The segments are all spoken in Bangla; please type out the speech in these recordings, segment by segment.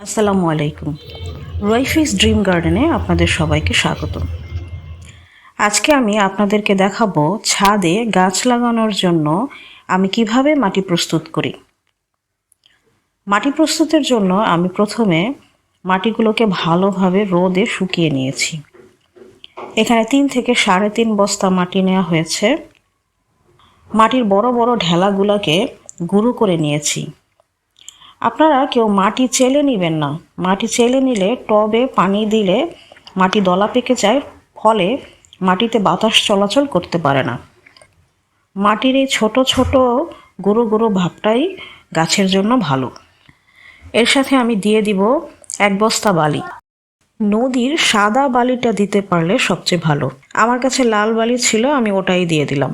আসসালামু আলাইকুম। রয়ফিস ড্রিম গার্ডেনে আপনাদের সবাইকে স্বাগত আজকে আমি আপনাদেরকে দেখাবো ছাদে গাছ লাগানোর জন্য আমি কীভাবে মাটি প্রস্তুত করি। মাটি প্রস্তুতের জন্য আমি প্রথমে মাটিগুলোকে ভালোভাবে রোদে শুকিয়ে নিয়েছি। এখানে তিন থেকে সাড়ে তিন বস্তা মাটি নেওয়া হয়েছে। মাটির বড় বড় ঢেলাগুলোকে গুঁড়ো করে নিয়েছি। আপনারা কেউ মাটি চেলে নেবেন না। মাটি চেলে নিলে টবে পানি দিলে মাটি দলা পেকে যায়, ফলে মাটিতে বাতাস চলাচল করতে পারে না। মাটির এই ছোট ছোট গুঁড়ো গুঁড়ো ভাবটাই গাছের জন্য ভালো। এর সাথে আমি দিয়ে দিব এক বস্তা বালি। নদীর সাদা বালিটা দিতে পারলে সবচেয়ে ভালো। আমার কাছে লাল বালি ছিল, আমি ওটাই দিয়ে দিলাম।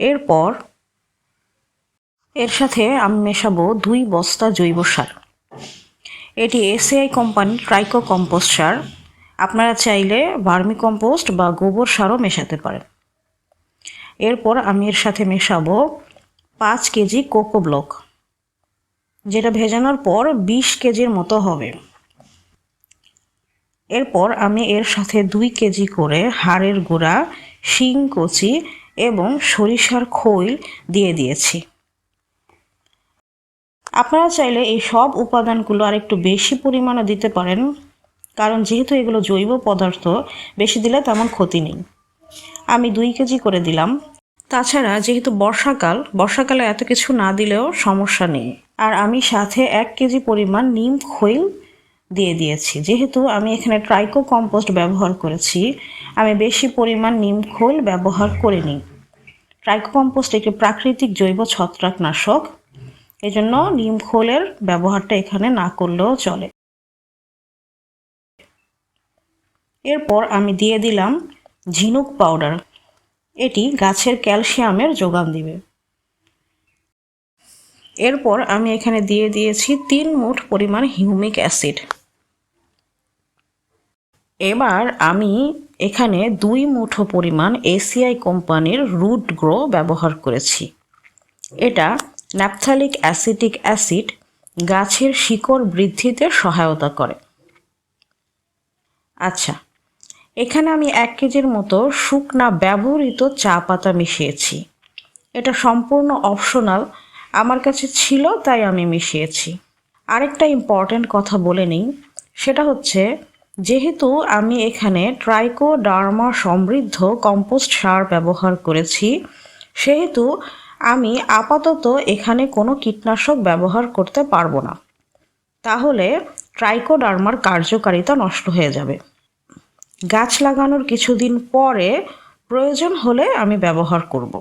এরপর এর সাথে আমি মেশাবো দুই বস্তা জৈব সার। এটি এসিআই কোম্পানির ট্রাইকো কম্পোস্ট সার। আপনারা চাইলে ভার্মি কম্পোস্ট বা গোবর সারও মেশাতে পারেন। এরপর আমি এর সাথে মেশাবো পাঁচ কেজি কোকো ব্লক, যেটা ভেজানোর পর বিশ কেজির মতো হবে। এরপর আমি এর সাথে দুই কেজি করে হাড়ের গুঁড়া, শিং কচি এবং সরিষার খৈল দিয়ে দিয়েছি। আপনারা চাইলে এই সব উপাদানগুলো আর একটু বেশি পরিমাণে দিতে পারেন, কারণ যেহেতু এগুলো জৈব পদার্থ, বেশি দিলে তেমন ক্ষতি নেই। আমি দুই কেজি করে দিলাম। তাছাড়া যেহেতু বর্ষাকাল, বর্ষাকালে এত কিছু না দিলেও সমস্যা নেই। আর আমি সাথে এক কেজি পরিমাণ নিম খৈল দিয়ে দিয়েছি। যেহেতু আমি এখানে ট্রাইকো কম্পোস্ট ব্যবহার করেছি, আমি বেশি পরিমাণ নিম খৈল ব্যবহার করিনি। ট্রাইকো কম্পোস্ট একটি প্রাকৃতিক জৈব ছত্রাকনাশক। এজন্য নিম খোলের ব্যবহারটা এখানে না করলেও চলে। এরপর আমি দিয়ে দিলাম ঝিনুক পাউডার। এটি গাছের ক্যালসিয়ামের যোগান দিবে। এরপর আমি এখানে দিয়ে দিয়েছি তিন মুঠ পরিমাণ হিউমিক অ্যাসিড। এবার আমি এখানে দুই মুঠো পরিমাণ এসিআই কোম্পানির রুট গ্রো ব্যবহার করেছি। এটা ন্যাপথালিক অ্যাসিটিক অ্যাসিড গাছের শিকড় বৃদ্ধিতে সহায়তা করে। আচ্ছা এখানে আমি এক কেজির মতো শুকনা ব্যবহৃত চা পাতা মিশিয়েছি। এটা সম্পূর্ণ অপশনাল, আমার কাছে ছিল, তাই আমি মিশিয়েছি। আরেকটা ইম্পর্ট্যান্ট কথা বলে নিই, সেটা হচ্ছে, যেহেতু আমি এখানে ট্রাইকোডার্মা সমৃদ্ধ কম্পোস্ট সার ব্যবহার করেছি, সেহেতু আমি আপাতত এখানে কোনো কীটনাশক ব্যবহার করতে পারব না। তাহলে ট্রাইকোডার্মার কার্যকারিতা নষ্ট হয়ে যাবে। গাছ লাগানোর কিছুদিন পরে প্রয়োজন হলে আমি ব্যবহার করব।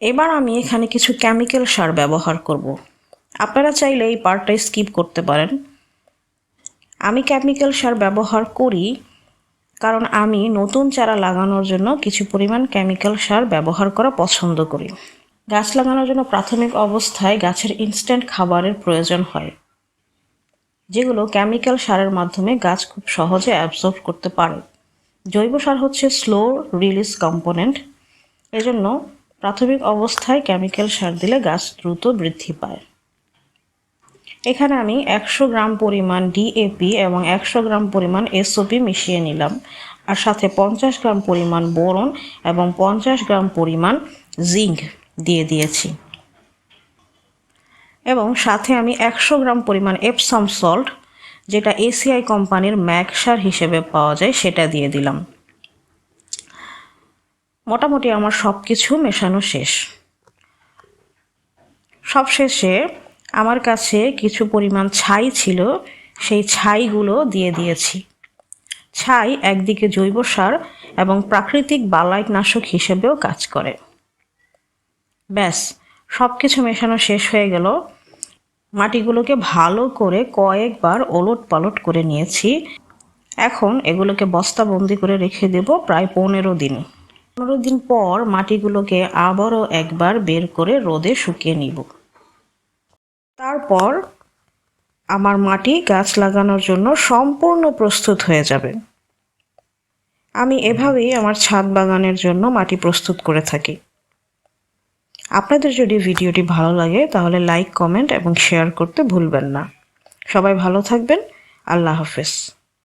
এবার আমি এখানে কিছু কেমিক্যাল সার ব্যবহার করব। আপনারা চাইলে এই পার্টটা স্কিপ করতে পারেন। আমি কেমিক্যাল সার ব্যবহার করি কারণ আমি নতুন চারা লাগানোর জন্য কিছু পরিমাণ কেমিক্যাল সার ব্যবহার করা পছন্দ করি। গাছ লাগানোর জন্য প্রাথমিক অবস্থায় গাছের ইনস্ট্যান্ট খাবারের প্রয়োজন হয়। যেগুলো কেমিক্যাল সারের মাধ্যমে গাছ খুব সহজে অ্যাবজর্ব করতে পারে। জৈব সার হচ্ছে স্লো রিলিজ কম্পোনেন্ট এজন্য প্রাথমিক অবস্থায় কেমিক্যাল সার দিলে গাছ দ্রুত বৃদ্ধি পায়। এখানে আমি একশো গ্রাম পরিমাণ ডিএপি এবং একশো গ্রাম পরিমাণ এসওপি মিশিয়ে নিলাম। আর সাথে পঞ্চাশ গ্রাম পরিমাণ বোরন এবং পঞ্চাশ গ্রাম পরিমাণ জিঙ্ক দিয়ে দিয়েছি। এবং সাথে আমি একশো গ্রাম পরিমাণ এপসাম সল্ট যেটা এসিআই কোম্পানির ম্যাক সার হিসেবে পাওয়া যায়, সেটা দিয়ে দিলাম। মোটামুটি আমার সব কিছু মেশানো শেষ। সব শেষে আমার কাছে কিছু পরিমাণ ছাই ছিল, সেই ছাইগুলো দিয়ে দিয়েছি। ছাই একদিকে জৈব সার এবং প্রাকৃতিক বালাইটনাশক হিসেবেও কাজ করে। ব্যাস সব কিছু মেশানো শেষ হয়ে গেল। মাটিগুলোকে ভালো করে কয়েকবার ওলট পালট করে নিয়েছি। এখন এগুলোকে বস্তাবন্দি করে রেখে দেব প্রায় পনেরো দিন। পনেরো দিন পর মাটিগুলোকে আবারও একবার বের করে রোদে শুকিয়ে নিব। তারপর আমার মাটি গাছ লাগানোর জন্য সম্পূর্ণ প্রস্তুত হয়ে যাবে। আমি এভাবেই আমার ছাদ বাগানের জন্য মাটি প্রস্তুত করে থাকি। আপনাদের যদি ভিডিওটি ভালো লাগে, তাহলে লাইক, কমেন্ট এবং শেয়ার করতে ভুলবেন না। সবাই ভালো থাকবেন। আল্লাহ হাফেজ।